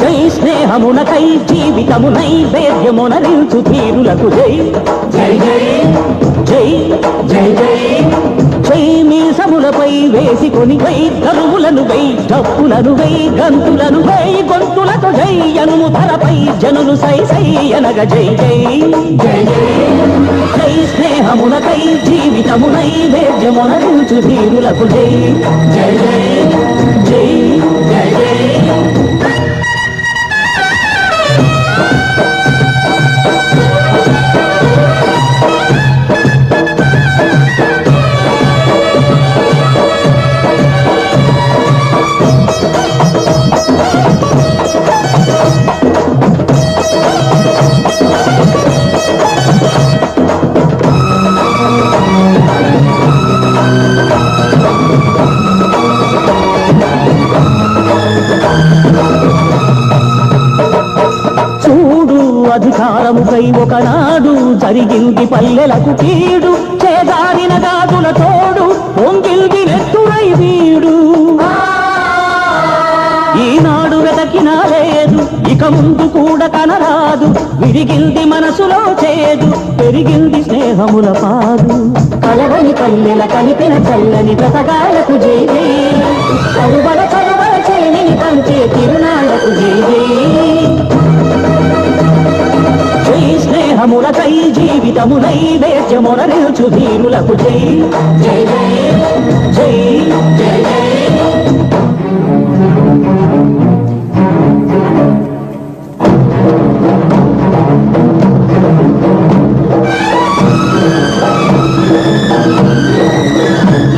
జై స్నేహమునకై జీవితమునై వేద్యమునరించు తీరులకు జై జై జై జై జై జై జై మీసములపై వేసుకొని వై కరువులను వై డప్పులను వై గంతులను వై గొంతులతో జై అనుము ధరపై జనులు సై సై అనగ జై జై జై జై స్నేహమునకై జీవితమునై వేద్యమునరించు తీరులకు జై జై. జై జై జై. అధికారముకై ఒకనాడు జరిగింది పల్లెలకు కీడు. చేదారిన గాజుల తోడు పొంగిల్ది నెత్తురై వీడు. ఈనాడు వెతకినా లేదు ఇక ముందు కూడా కనరాదు విరిగింది మనసులో చేదు పెరిగింది స్నేహముల పాదు. కలవని పల్లెల కలిపిన చల్లని బ్రతకాలకు జీవి జీవితమునై దేశమున నిల్చు ధీరులకు జై. జై జై జై Thank